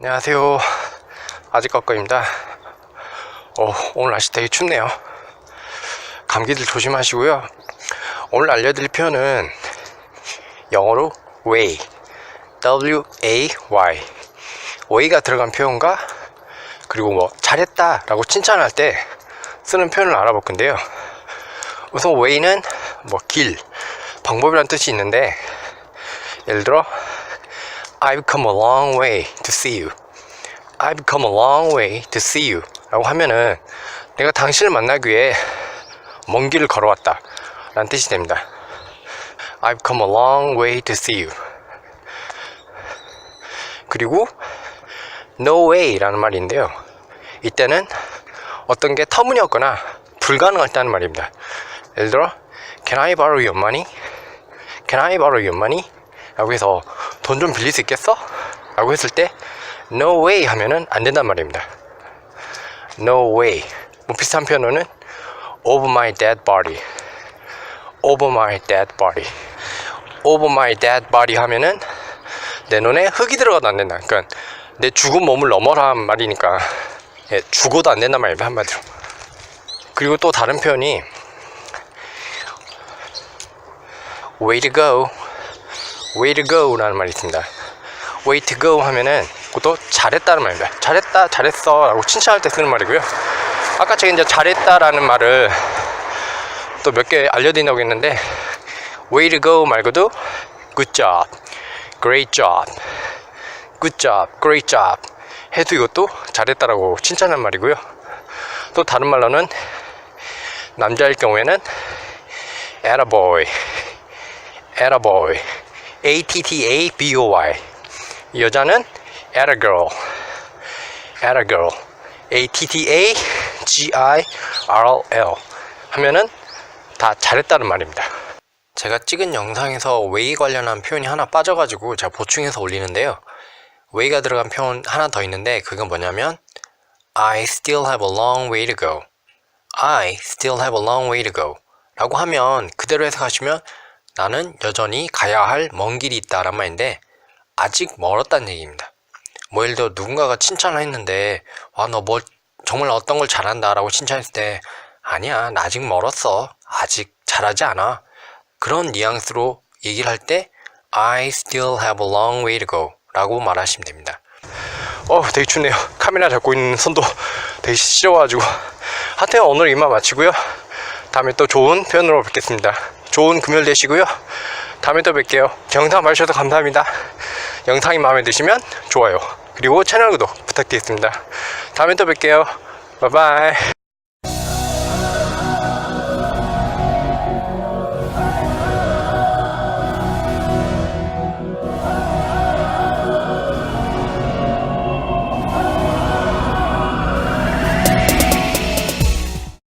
안녕하세요. 아직 꺾거입니다. 어, 오늘 날씨 되게 춥네요. 감기들 조심하시고요. 오늘 알려드릴 표현은 영어로 way, w-a-y, way가 들어간 표현과 그리고 뭐 잘했다 라고 칭찬할 때 쓰는 표현을 알아볼 건데요. 우선 way는 뭐 길, 방법이란 뜻이 있는데 예를 들어 I've come a long way to see you. I've come a long way to see you. 라고 하면은 내가 당신을 만나기 위해 먼 길을 걸어왔다. 라는 뜻이 됩니다. I've come a long way to see you. 그리고 no way 라는 말이 있는데요. 이때는 어떤 게 터무니없거나 불가능할 때는 말입니다. 예를 들어 Can I borrow your money? Can I borrow your money? 라고 해서 돈 좀 빌릴 수 있겠어? 라고 했을 때 No way 하면은 안 된단 말입니다. No way. 뭐 비슷한 표현으로는 Over my dead body. Over my dead body. Over my dead body 하면은 내 눈에 흙이 들어가도 안 된다. 그러니까 내 죽은 몸을 넘어란 말이니까 예, 죽어도 안 된단 말입니다. 한마디로. 그리고 또 다른 표현이 Way to go. Way to go 라는 말이 있습니다. way to go 하면은 그것도 잘했다는 말입니다. 잘했다, 잘했어 라고 칭찬할 때 쓰는 말이고요. 아까 제가 이제 잘했다라는 말을 또 몇 개 알려드린다고 했는데 way to go 말고도 good job, great job, good job, great job 해도 이것도 잘했다라고 칭찬한 말이고요. 또 다른 말로는 남자일 경우에는 attaboy, attaboy A-T-T-A-B-O-Y 여자는 attagirl attagirl A-T-T-A-G-I-R-L 하면은 다 잘했다는 말입니다 제가 찍은 영상에서 way 관련한 표현이 하나 빠져가지고 제가 보충해서 올리는데요 way가 들어간 표현 하나 더 있는데 그건 뭐냐면 I still have a long way to go I still have a long way to go 라고 하면 그대로 해석하시면 나는 여전히 가야 할 먼 길이 있다란 말인데 아직 멀었다는 얘기입니다. 뭐 예를 들어 누군가가 칭찬을 했는데 와 너 뭐 정말 어떤 걸 잘한다 라고 칭찬했을 때 아니야 나 아직 멀었어 아직 잘하지 않아 그런 뉘앙스로 얘기를 할 때 I still have a long way to go 라고 말하시면 됩니다. 어 되게 춥네요. 카메라 잡고 있는 손도 되게 시려가지고 하여튼 오늘 이만 마치고요. 다음에 또 좋은 표현으로 뵙겠습니다. 좋은 금요일 되시고요. 다음에 또 뵐게요. 영상 봐주셔서 감사합니다. 영상이 마음에 드시면 좋아요. 그리고 채널 구독 부탁드리겠습니다. 다음에 또 뵐게요. 바이바이.